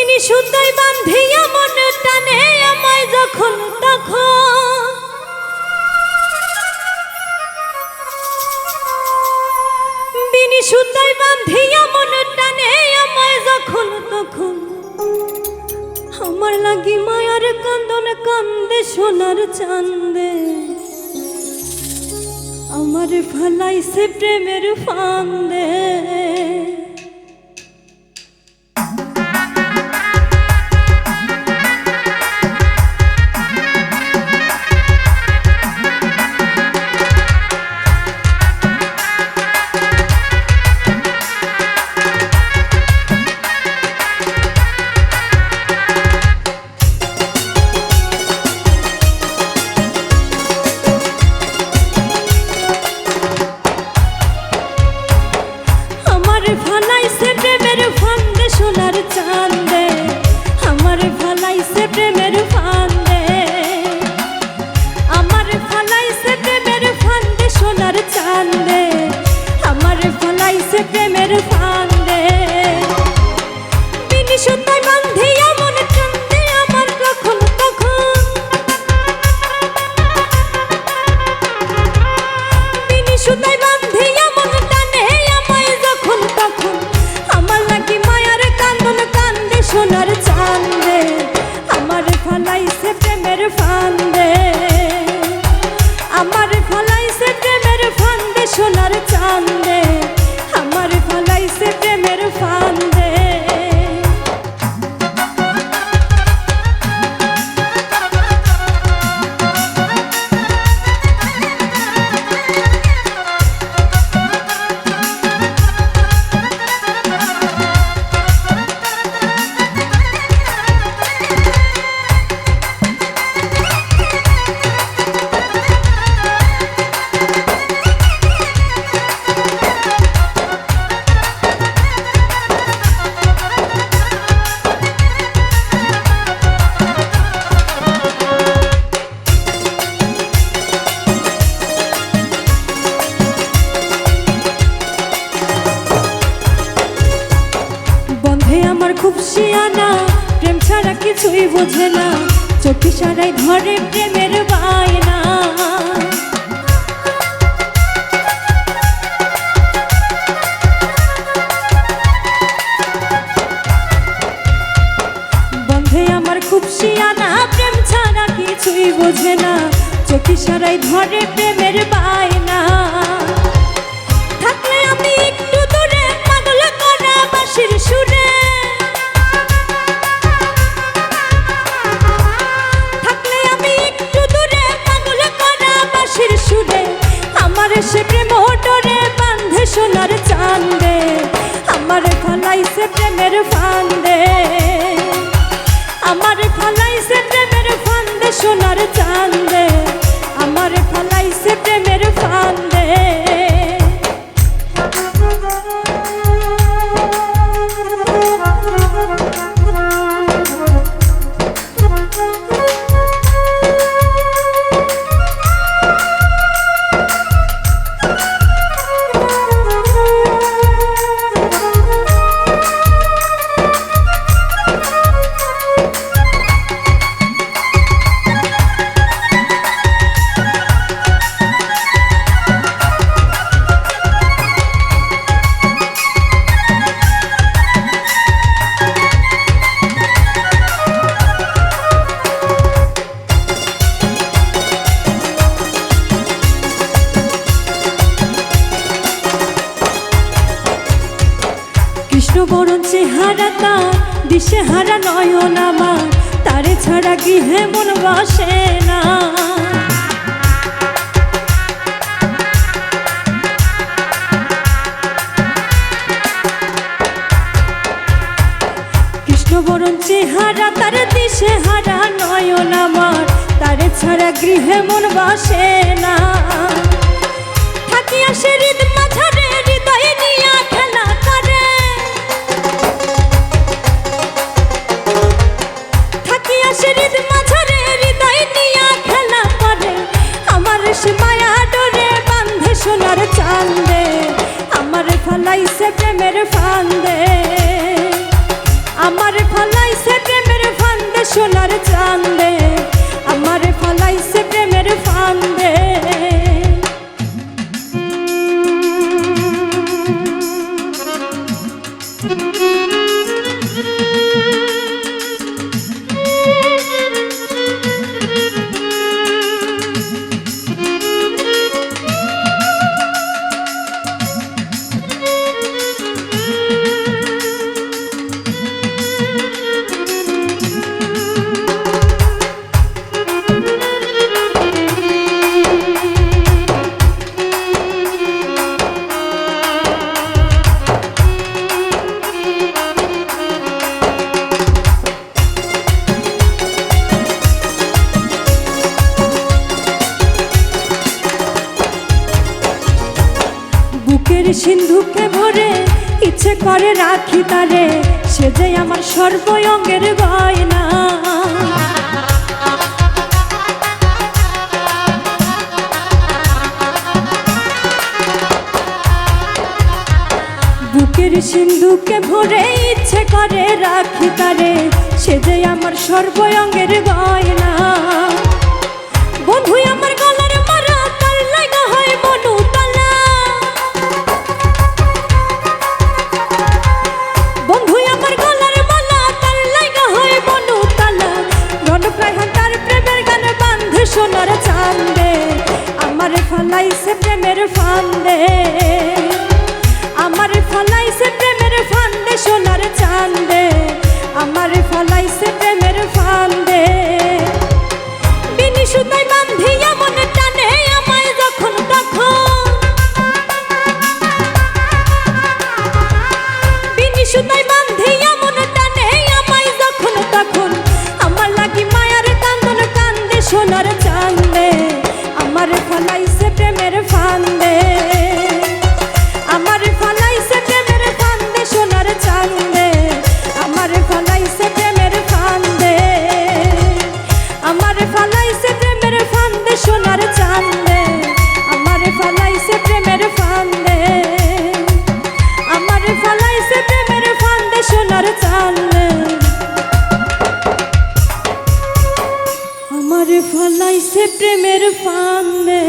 বিনি সুতাই বান্ধিয়া মন টানে আমায় যখন তখন। বিনি সুতাই বান্ধিয়া মন টানে আমায় যখন তখন। আমার লাগি মায়ার কান্দন কান্দে, সোনার চান্দে। আমার ফালাইছে প্রেমের ফান্দে। ফলাইছে প্রেমের ফান্দে সোনার চান্দে। কিছুই বুঝে না। চোখে সারাই ধরে প্রেমের বায়না। বন্ধে আমার বোঝে না। চোখে সারাই ধরে প্রেমের বায়না। সে প্রেম ডরে বান্ধে সোনার চান্দে। আমার ফলাইছে প্রেমের ফান্দে। আমার ফলাইছে প্রেমের ফান্দে সোনার চান্দে। আমার ফলাইছে প্রেমের ফান্দে। দিশে হারা নয়ন আমার, তারে ছাড়া গৃহে মন বসে না। বরণ চেহারা, তার দিশে হারা নয়ন আমার, তারে ছাড়া গৃহে মন বসে না। থাকিয়া সে হৃদ মাঝারে, হৃদয়ে নিয়া খেলা সিন্ধুকে ভরে ইচ্ছে করে রাখি তারে, সে যে আমার সর্বঙ্গের গয়না। বুকের সিন্ধুকে ভরে ইচ্ছে করে রাখি তারে, সে যে আমার সর্বঙ্গের গয়না। আমার ফলাইছে প্রেমের ফান্দে, সোনার চান্দে। আমার ফলাইছে প্রেমের ফান্দে। বিনি সুতাই বান্ধিয়া মনে টানে আমায় যখন তখন। বিনি সুতাই বান্ধিয়া মনে টানে আমায় যখন তখন। আমার লাগি মায়ার কান্দন, কান্দে সোনার ফান্দে চালে আমার ফলাইছে প্রেমের ফান্দে